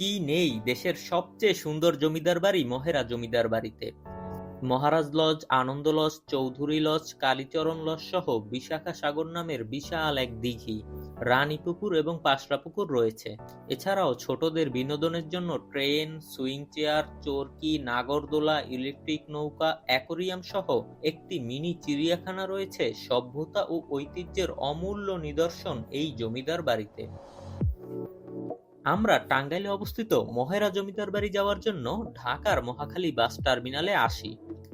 কি নেই দেশের সবচেয়ে সুন্দর জমিদার বাড়ি মহেরা জমিদার বাড়িতে? Maharaj lodge, Anand lodge, Chowdhury lodge, Kalicharan lodge সহ বিশাখা সাগর নামের বিশাল এক দিঘি রানী পুকুর এবং পাশরা পুকুর রয়েছে। এছাড়াও ছোটদের বিনোদনের জন্য ট্রেন, সুইং চেয়ার, চরকি, নাগরদোলা, ইলেকট্রিক নৌকা, অ্যাকোরিয়াম সহ একটি মিনি চিড়িয়াখানা রয়েছে সভ্যতা ও ঐতিহ্যের অমূল্য নিদর্শন এই জমিদার বাড়িতে। আমরা টাঙ্গাইলে অবস্থিত মহেরা জমিদার বাড়ি যাওয়ার জন্য ঢাকার মহাখালী বাস টার্মিনালে আসি।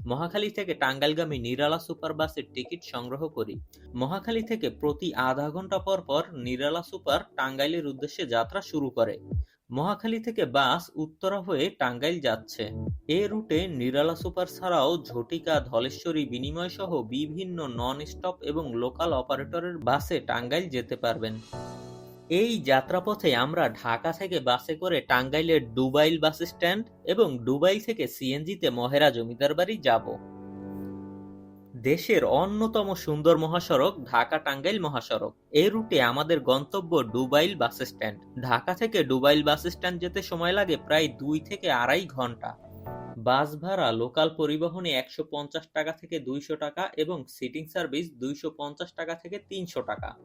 মহাখালী থেকে টাঙ্গাইলগামী নিরালা সুপার বাসের টিকিট সংগ্রহ করি। মহাখালী থেকে প্রতি আধা ঘণ্টা পর পর নিরালা সুপার টাঙ্গাইলের উদ্দেশ্যে যাত্রা শুরু করে। মহাখালী থেকে বাস উত্তরা হয়ে টাঙ্গাইল যাচ্ছে। এ রুটে নিরালা সুপার ছাড়াও ঝটিকা, ধলেশ্বরী বিনিময় সহ বিভিন্ন নন স্টপ এবং লোকাল অপারেটরের বাসে টাঙ্গাইল যেতে পারবেন। এই যাত্রাপথে আমরা ঢাকা থেকে বাসে করে টাঙ্গাইলের ডুবাইল বাস স্ট্যান্ড এবং ডুবাইল থেকে সিএনজিতে মহেরা জমিদার বাড়ি যাব। দেশের অন্যতম সুন্দর মহাসড়ক ঢাকা টাঙ্গাইল মহাসড়ক। এই রুটে আমাদের গন্তব্য ডুবাইল বাস স্ট্যান্ড। ঢাকা থেকে ডুবাইল বাস স্ট্যান্ড যেতে সময় লাগে প্রায় দুই থেকে আড়াই ঘণ্টা। বাস ভাড়া লোকাল পরিবহনে একশো পঞ্চাশ টাকা থেকে দুইশো টাকা এবং সিটিং সার্ভিস দুইশো পঞ্চাশ টাকা থেকে তিনশো টাকা।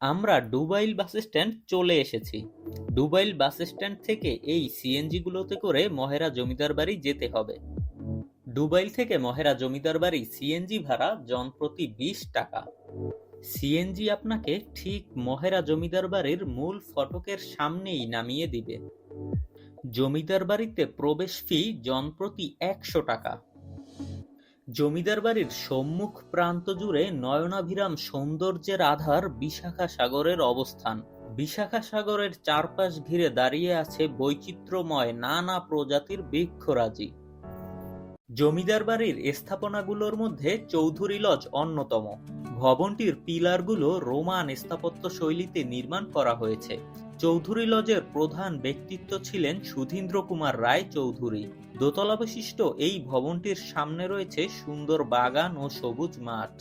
আমরা ডুবাইল বাস স্ট্যান্ড চলে এসেছি। ডুবাইল বাস স্ট্যান্ড থেকে এই সিএনজি গুলোতে করে মহেরা জমিদার বাড়ি যেতে হবে। ডুবাইল থেকে মহেরা জমিদার বাড়ি সিএনজি ভাড়া জনপ্রতি বিশ টাকা। সিএনজি আপনাকে ঠিক মহেরা জমিদার বাড়ির মূল ফটকের সামনেই নামিয়ে দিবে। জমিদার বাড়িতে প্রবেশ ফি জনপ্রতি একশো টাকা। জমিদার বাড়ির সম্মুখ প্রান্ত জুড়ে নয়নাভিরাম সৌন্দর্যের আধার বিশাখা সাগরের অবস্থান। বিশাখা সাগরের চারপাশ ঘিরে দাঁড়িয়ে আছে বৈচিত্র্যময় নানা প্রজাতির বৃক্ষরাজি। জমিদার বাড়ির স্থাপনাগুলোর মধ্যে চৌধুরী লজ অন্যতম। ভবনটির পিলারগুলো রোমান স্থাপত্য শৈলীতে নির্মাণ করা হয়েছে। চৌধুরী লজের প্রধান ব্যক্তিত্ব ছিলেন সুধীন্দ্র কুমার রায় চৌধুরী দোতলা বিশিষ্ট এই ভবনটির সামনে রয়েছে সুন্দর বাগান ও সবুজ মাঠ।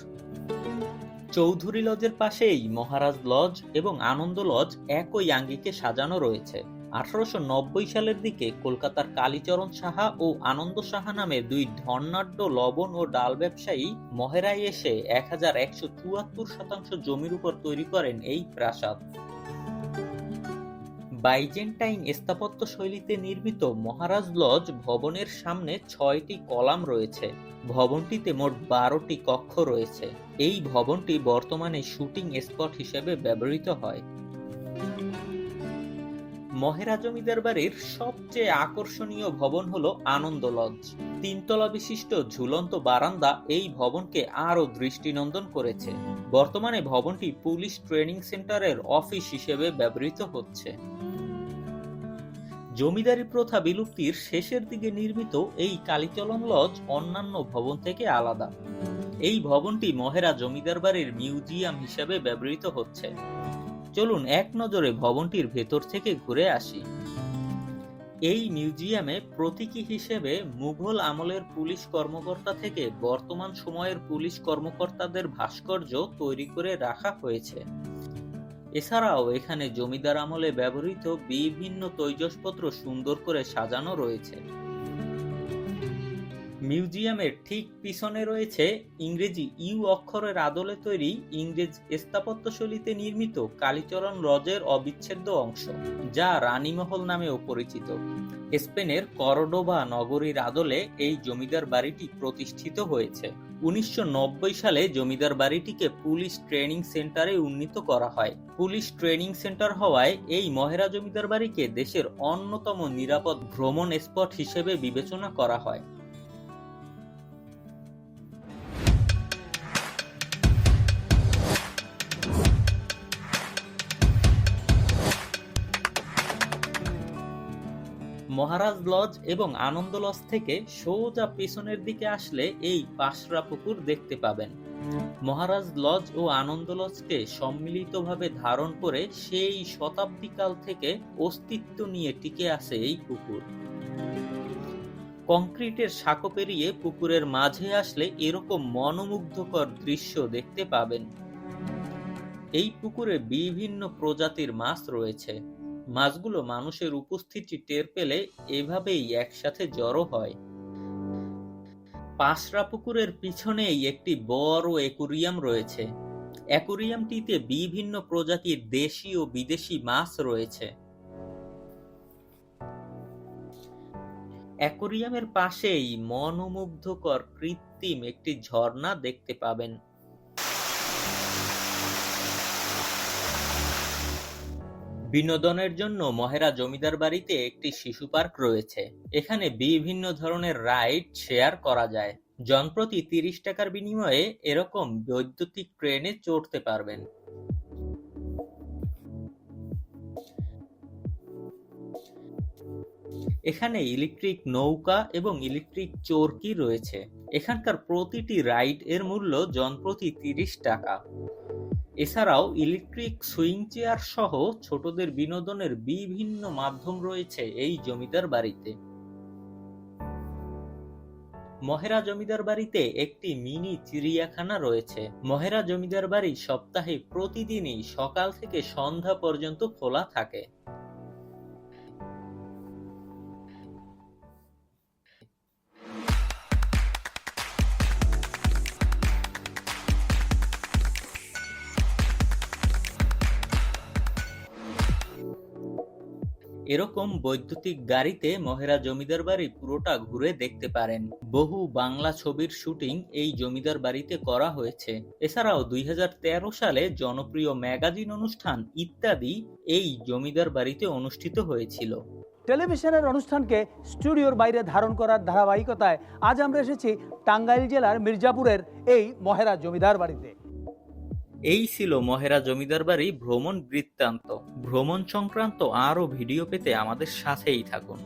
চৌধুরী লজের পাশেই মহারাজ লজ এবং আনন্দ লজ একই আঙ্গিকে সাজানো রয়েছে। আঠারোশো নব্বই সালের দিকে কলকাতার কালীচরণ সাহা ও আনন্দ সাহা নামে দুই ধর্নাঢ্য লবণ ও ডাল ব্যবসায়ী মহেরায় এসে এক হাজার একশো চুয়াত্তর শতাংশ জমির উপর তৈরি করেন এই প্রাসাদ। বাইজেন্টাইন স্থাপত্য শৈলীতে নির্মিত মহারাজ লজ ভবনের সামনে ছয়টি কলাম রয়েছে। ভবনটিতে মোট বারোটি কক্ষ রয়েছে। এই ভবনটি বর্তমানে শুটিং স্পট হিসেবে ব্যবহৃত হয়। মহেরা জমিদার বাড়ির সবচেয়ে আকর্ষণীয় ভবন হলো আনন্দ লজ তিনতলা বিশিষ্ট ঝুলন্ত বারান্দা এই ভবনকে আরও দৃষ্টিনন্দন করেছে। বর্তমানে ভবনটি পুলিশ ট্রেনিং সেন্টারের অফিস হিসেবে ব্যবহৃত হচ্ছে। জমিদারি প্রথা বিলুপ্তির শেষের দিকে নির্মিত এই কালীচলন লজ অন্যান্য ভবন থেকে আলাদা। এই ভবনটি মহেরা জমিদার বাড়ির মিউজিয়াম হিসেবে ব্যবহৃত হচ্ছে। চলুন এক নজরে ভবনটির ভেতর থেকে ঘুরে আসি। এই মিউজিয়ামে প্রতীকী হিসেবে মুঘল আমলের পুলিশ কর্মকর্তা থেকে বর্তমান সময়ের পুলিশ কর্মকর্তাদের ভাস্কর্য তৈরি করে রাখা হয়েছে। এছাড়াও এখানে জমিদার আমলে ব্যবহৃত বিভিন্ন তৈজসপত্র সুন্দর করে সাজানো রয়েছে। মিউজিয়ামের ঠিক পিছনে রয়েছে ইংরেজি ইউ অক্ষরের আদলে তৈরি ইংরেজ স্থাপত্যশৈলীতে নির্মিত কালীচরণ লজের অবিচ্ছেদ্য অংশ, যা রানীমহল নামেও পরিচিত। স্পেনের করডোবা নগরীর আদলে এই জমিদার বাড়িটি প্রতিষ্ঠিত হয়েছে। উনিশশো নব্বই সালে জমিদার বাড়িটিকে পুলিশ ট্রেনিং সেন্টারে উন্নীত করা হয়। পুলিশ ট্রেনিং সেন্টার হওয়ায় এই মহেরা জমিদার বাড়িকে দেশের অন্যতম নিরাপদ ভ্রমণ স্পট হিসেবে বিবেচনা করা হয়। মহারাজ লজ এবং আনন্দ লজ থেকে সোজা পেছনের দিকে আসলে এই পাশরা পুকুর দেখতে পাবেন। মহারাজ লজ ও আনন্দ লজকে সম্মিলিতভাবে ধারণ করে সেই শতাব্দীকাল থেকে অস্তিত্ব নিয়ে টিকে আছে এই পুকুর। কংক্রিটের সাঁকো পেরিয়ে পুকুরের মাঝে আসলে এরকম মনোমুগ্ধকর দৃশ্য দেখতে পাবেন। এই পুকুরে বিভিন্ন প্রজাতির মাছ রয়েছে। মাছগুলো মানুষের উপস্থিতি টের পেলে এভাবেই একসাথে জড়ো হয়। পাঁচরা পুকুরের পিছনেই একটি বড় অ্যাকুরিয়াম রয়েছে। অ্যাকুরিয়ামটিতে বিভিন্ন প্রজাতির দেশি ও বিদেশি মাছ রয়েছে। অ্যাকুরিয়ামের পাশেই মনোমুগ্ধকর কৃত্রিম একটি ঝর্ণা দেখতে পাবেন। বিনোদনের জন্য মহেরা জমিদার বাড়িতে একটি শিশু পার্ক রয়েছে। এখানে বিভিন্ন ধরনের রাইড শেয়ার করা যায়। জনপ্রতি তিরিশ টাকার বিনিময়ে এরকম বৈদ্যুতিক ট্রেনে চড়তে পারবেন। এখানে ইলেকট্রিক নৌকা এবং ইলেকট্রিক চরকি রয়েছে। এখানকার প্রতিটি রাইড এর মূল্য জনপ্রতি তিরিশ টাকা। এছাড়াও ইলেকট্রিক সুইং চেয়ার সহ ছোটদের বিনোদনের বিভিন্ন মাধ্যম রয়েছে এই জমিদার বাড়িতে। মহেরা জমিদার বাড়িতে একটি মিনি চিড়িয়াখানা রয়েছে। মহেরা জমিদার বাড়ি সপ্তাহে প্রতিদিনই সকাল থেকে সন্ধ্যা পর্যন্ত খোলা থাকে। এরকম বৈদ্যুতিক গাড়িতে মহেরা জমিদার বাড়ি পুরোটা ঘুরে দেখতে পারেন। বহু বাংলা ছবির শুটিং এই জমিদার বাড়িতে করা হয়েছে। এছাড়াও দুই হাজার তেরো সালে জনপ্রিয় ম্যাগাজিন অনুষ্ঠান ইত্যাদি এই জমিদার বাড়িতে অনুষ্ঠিত হয়েছিল। টেলিভিশনের অনুষ্ঠানকে স্টুডিওর বাইরে ধারণ করার ধারাবাহিকতায় আজ আমরা এসেছি টাঙ্গাইল জেলার মির্জাপুরের এই মহেরা জমিদার বাড়িতে। এই ছিল মহেরা জমিদার বাড়ি ভ্রমণ বৃত্তান্ত। ভ্রমণ সংক্রান্ত আরও ভিডিও পেতে আমাদের সাথেই থাকুন।